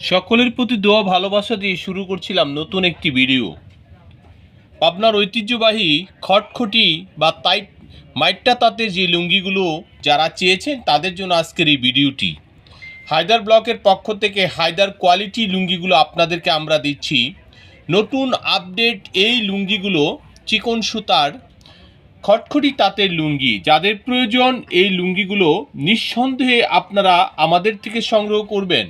সকলের প্রতি দোয়া, ভালোবাসা দিয়ে শুরু করছিলাম নতুন একটি ভিডিও আপনার ঐতিহ্যবাহী খটখটি বা তাই মাইটটা তাতে যে লুঙ্গিগুলো যারা চেয়েছেন তাদের জন্য আজকের এই ভিডিওটি হায়দার ব্লকের পক্ষ থেকে হায়দার কোয়ালিটি লুঙ্গিগুলো আপনাদেরকে আমরা দিচ্ছি। নতুন আপডেট এই লুঙ্গিগুলো চিকন সুতার খটখটি তাঁতের লুঙ্গি। যাদের প্রয়োজন এই লুঙ্গিগুলো নিঃসন্দেহে আপনারা আমাদের থেকে সংগ্রহ করবেন।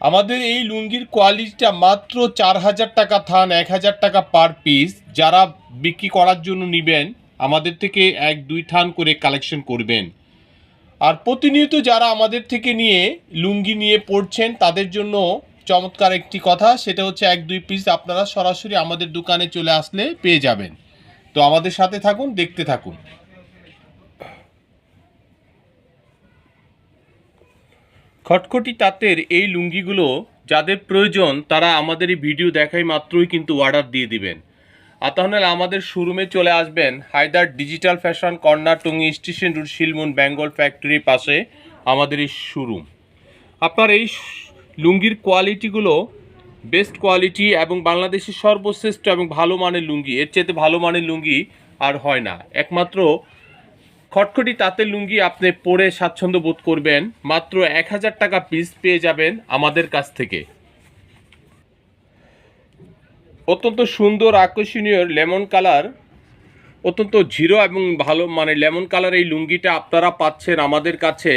আমাদের এই লুঙ্গির কোয়ালিটিটা মাত্র চার হাজার টাকা থান, এক হাজার টাকা পার পিস যারা বিক্রি করার জন্য নেবেন, আমাদের থেকে এক, দুই থান করে কালেকশন করবেন। আর প্রতিনিয়ত যারা আমাদের থেকে নিয়ে লুঙ্গি নিয়ে পড়ছেন তাদের জন্য চমৎকার একটি কথা, সেটা হচ্ছে এক, দুই পিস আপনারা সরাসরি আমাদের দোকানে চলে আসলে পেয়ে যাবেন। তো আমাদের সাথে থাকুন, দেখতে থাকুন। খটখটি তাঁতের এই লুঙ্গিগুলো যাদের প্রয়োজন, তারা আমাদের এই ভিডিও দেখাই মাত্রই কিন্তু অর্ডার দিয়ে দিবেন। আর তাহলে আমাদের শোরুমে চলে আসবেন Haidar digital fashion corner Tongi station road Shilmun Bengal ফ্যাক্টরির পাশে আমাদের এই শোরুম। আপনার এই লুঙ্গির কোয়ালিটিগুলো, বেস্ট কোয়ালিটি এবং বাংলাদেশের সর্বশ্রেষ্ঠ এবং ভালো মানের লুঙ্গি, এর চেয়ে ভালো মানের লুঙ্গি আর হয় না। একমাত্র খটখটি তাঁতের লুঙ্গি আপনি পরে স্বাচ্ছন্দ্য বোধ করবেন। মাত্র এক হাজার টাকা পিস পেয়ে যাবেন আমাদের কাছ থেকে। অত্যন্ত সুন্দর আকর্ষণীয় লেমন কালার, অত্যন্ত জিরো এবং ভালো মানে লেমন কালার এই লুঙ্গিটা আপনারা পাচ্ছেন আমাদের কাছে।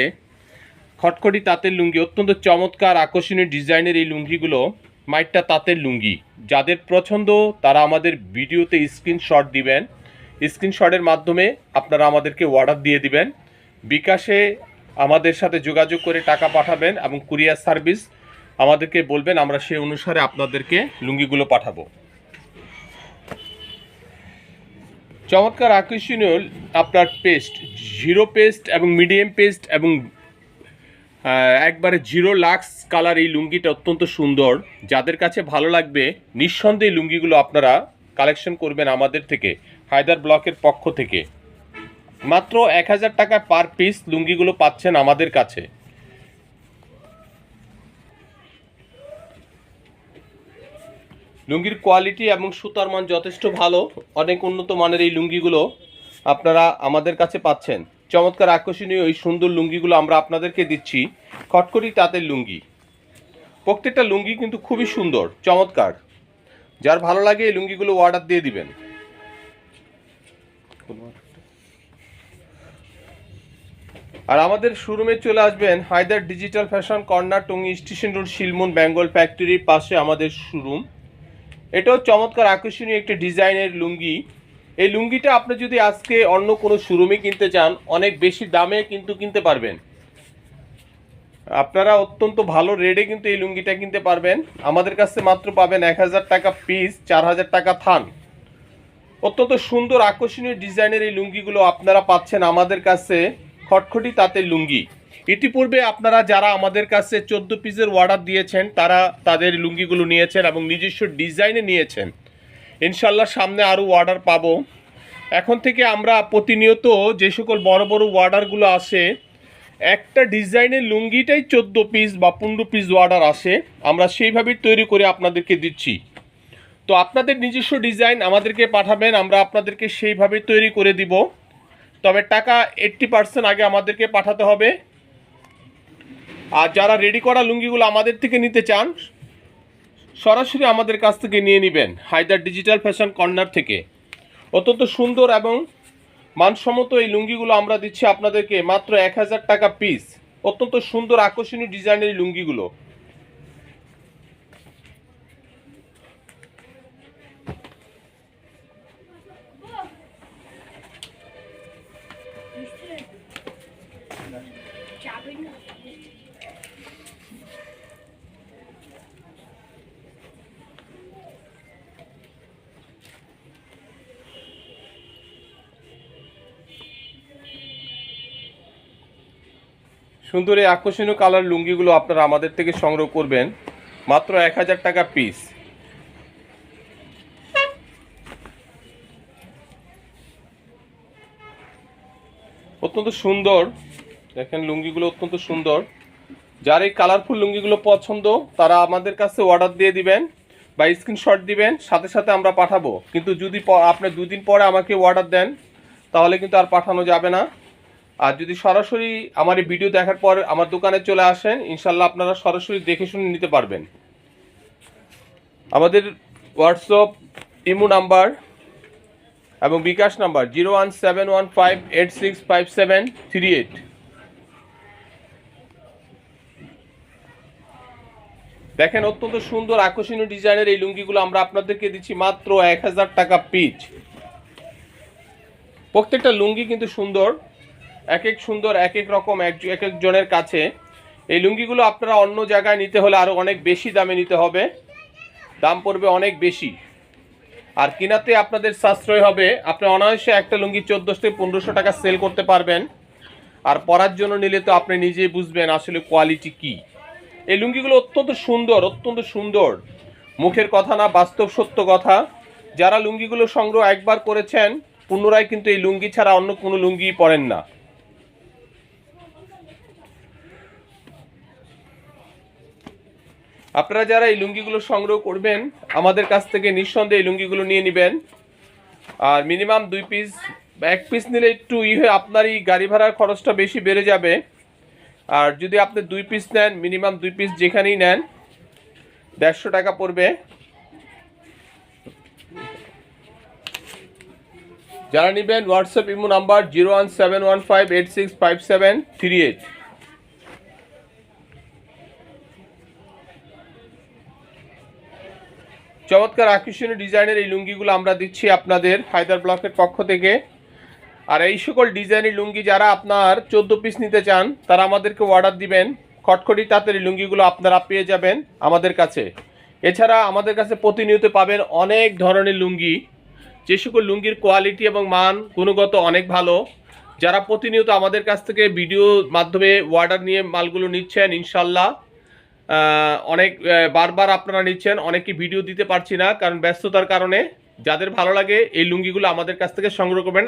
খটখটি তাঁতের লুঙ্গি, অত্যন্ত চমৎকার আকর্ষণীয় ডিজাইনের এই লুঙ্গিগুলো, মাইটটা তাঁতের লুঙ্গি। যাদের পছন্দ, তারা আমাদের ভিডিওতে স্ক্রিনশট দিবেন। স্ক্রিনশটের মাধ্যমে আপনারা আমাদেরকে অর্ডার দিয়ে দিবেন। বিকাশে আমাদের সাথে যোগাযোগ করে টাকা পাঠাবেন এবং কুরিয়ার সার্ভিস আমাদেরকে বলবেন, আমরা সেই অনুসারে আপনাদেরকে লুঙ্গিগুলো পাঠাবো। চমৎকার আকর্ষণীয় আপনার পেস্ট জিরো পেস্ট এবং মিডিয়াম পেস্ট এবং একবারে জিরো লাক্স কালার এই লুঙ্গিটা অত্যন্ত সুন্দর। যাদের কাছে ভালো লাগবে, নিঃসন্দেহে লুঙ্গিগুলো আপনারা কালেকশন করবেন আমাদের থেকে। হায়দার ব্লকের পক্ষ থেকে। মাত্র এক হাজার টাকা পার পিস লুঙ্গিগুলো পাচ্ছেন আমাদের কাছে। লুঙ্গির কোয়ালিটি এবং সুতার মান যথেষ্ট ভালো। অনেক উন্নত মানের এই লুঙ্গিগুলো আপনারা আমাদের কাছে পাচ্ছেন। চমৎকার আকর্ষণীয় এই সুন্দর লুঙ্গিগুলো আমরা আপনাদেরকে দিচ্ছি। খটখটি তাঁতের লুঙ্গি। প্রত্যেকটা লুঙ্গি কিন্তু খুবই সুন্দর, চমৎকার। যার ভালো লাগে এই লুঙ্গিগুলো অর্ডার দিয়ে দিবেন। আর আমাদের শোরুমে চলে আসবেন Haidar digital fashion corner Tongi station road Shilmun Bengal ফ্যাক্টরির পাশে আমাদের শোরুম। এটাও চমৎকার আকর্ষণীয় একটি ডিজাইনের লুঙ্গি। এই লুঙ্গিটা আপনি যদি আজকে অন্য কোনো শোরুমে কিনতে চান, অনেক বেশি দামে কিন্তু কিনতে পারবেন। আপনারা অত্যন্ত ভালো রেটে কিন্তু এই লুঙ্গিটা কিনতে পারবেন। আমাদের কাছে মাত্র পাবেন এক হাজার টাকা পিস চার হাজার টাকা থান। অত্যন্ত সুন্দর আকর্ষণীয় ডিজাইনের এই লুঙ্গিগুলো আপনারা পাচ্ছেন আমাদের কাছে, খটখটি তাঁতের লুঙ্গি। ইতিপূর্বে আপনারা যারা আমাদের কাছে চোদ্দ পিসের অর্ডার দিয়েছেন, তারা তাদের লুঙ্গিগুলো নিয়েছেন এবং নিজস্ব ডিজাইনে নিয়েছেন। ইনশাল্লাহ সামনে আরও অর্ডার পাবো। এখন থেকে আমরা প্রতিনিয়ত যে সকল বড় বড় অর্ডারগুলো আসে, একটা ডিজাইনের লুঙ্গিটাই চোদ্দ পিস বা পনেরো পিস অর্ডার আসে, আমরা সেইভাবেই তৈরি করে আপনাদেরকে দিচ্ছি। তো আপনাদের নিজস্ব ডিজাইন আমাদেরকে পাঠাবেন, আমরা আপনাদেরকে সেইভাবে তৈরি করে দিব। তবে টাকা এইট্টি পার্সেন্ট আগে আমাদেরকে পাঠাতে হবে। আর যারা রেডি করা লুঙ্গিগুলো আমাদের থেকে নিতে চান, সরাসরি আমাদের কাছ থেকে নিয়ে নেবেন, হায়দার ডিজিটাল ফ্যাশন কর্নার থেকে। অত্যন্ত সুন্দর এবং মানসম্মত এই লুঙ্গিগুলো আমরা দিচ্ছি আপনাদেরকে, মাত্র এক হাজার টাকা পিস অত্যন্ত সুন্দর আকর্ষণীয় ডিজাইনের এই লুঙ্গিগুলো। সুন্দর এই আকর্ষণীয় কালার লুঙ্গিগুলো আপনারা আমাদের থেকে সংগ্রহ করবেন। মাত্র এক হাজার টাকা পিস অত্যন্ত সুন্দর দেখেন লুঙ্গিগুলো অত্যন্ত সুন্দর। যার এই কালারফুল লুঙ্গিগুলো পছন্দ, তারা আমাদের কাছে অর্ডার দিয়ে দিবেন বা স্ক্রিনশট দিবেন, সাথে সাথে আমরা পাঠাবো। কিন্তু যদি আপনি দুদিন পরে আমাকে অর্ডার দেন, তাহলে কিন্তু আর পাঠানো যাবে না। আর যদি সরাসরি আমার এই ভিডিও দেখার পর আমার দোকানে চলে আসেন ইনশাল্লাহ আপনারা সরাসরি দেখে শুনে নিতে পারবেন। আমাদের হোয়াটসঅ্যাপ ইমো নাম্বার এবং bKash number zero one seven one five eight six five seven three eight দেখেন, অত্যন্ত সুন্দর, আকর্ষণীয় ডিজাইনের এই লুঙ্গিগুলো আমরা আপনাদেরকে দিচ্ছি মাত্র এক হাজার টাকা পিচ। প্রত্যেকটা লুঙ্গি কিন্তু সুন্দর, এক এক সুন্দর, এক এক রকম, এক এক একজনের কাছে। এই লুঙ্গিগুলো আপনারা অন্য জায়গায় নিতে হলে আরও অনেক বেশি দামে নিতে হবে। দাম পড়বে অনেক বেশি। আর কিনাতে আপনাদের সাশ্রয় হবে, আপনি অনায়াসে একটা লুঙ্গি চোদ্দোশো থেকে পনেরোশো টাকা সেল করতে পারবেন। আর পরার জন্য নিলে তো আপনি নিজেই বুঝবেন আসলে কোয়ালিটি কি। এই লুঙ্গিগুলো অত্যন্ত সুন্দর অত্যন্ত সুন্দর। মুখের কথা না, বাস্তব সত্য কথা। যারা লুঙ্গিগুলো সংগ্রহ একবার করেছেন, পুনরায় কিন্তু এই লুঙ্গি ছাড়া অন্য কোনো লুঙ্গি পরেন না। আপনারা যারা এই লুঙ্গিগুলো সংগ্রহ করবেন, আমাদের কাছ থেকে নিঃসন্দেহে এই লুঙ্গিগুলো নিয়ে নেবেন। আর মিনিমাম দুই পিস বা এক পিস নিলে একটু ই হয়ে আপনারই গাড়ি ভাড়ার খরচটা বেশি বেড়ে যাবে। আর যদি আপনি দুই পিস নেন মিনিমাম দুই পিস যেখানেই নেন, দেড়শো টাকা পড়বে। যারা নেবেন WhatsApp imo number zero one seven one five eight six five seven three eight চমৎকার আকর্ষণীয় ডিজাইনের এই লুঙ্গিগুলো আমরা দিচ্ছি আপনাদের হায়দার ব্লকের পক্ষ থেকে। আর এই সকল ডিজাইনের লুঙ্গি যারা আপনার চোদ্দ পিস নিতে চান, তারা আমাদেরকে অর্ডার দিবেন। খটখটি তাঁতের লুঙ্গিগুলো আপনারা পেয়ে যাবেন আমাদের কাছে। এছাড়া আমাদের কাছে প্রতিনিয়ত পাবেন অনেক ধরনের লুঙ্গি। যে সকল লুঙ্গির কোয়ালিটি এবং মান গুণগত অনেক ভালো। যারা প্রতিনিয়ত আমাদের কাছ থেকে ভিডিও মাধ্যমে অর্ডার নিয়ে মালগুলো নিচ্ছেন, ইনশাল্লাহ অনেক বারবার আপনারা নিচ্ছেন অনেকে ভিডিও দিতে পারছি না, কারণ ব্যস্ততার কারণে। যাদের ভালো লাগে, এই লুঙ্গিগুলো আমাদের কাছ থেকে সংগ্রহ করবেন।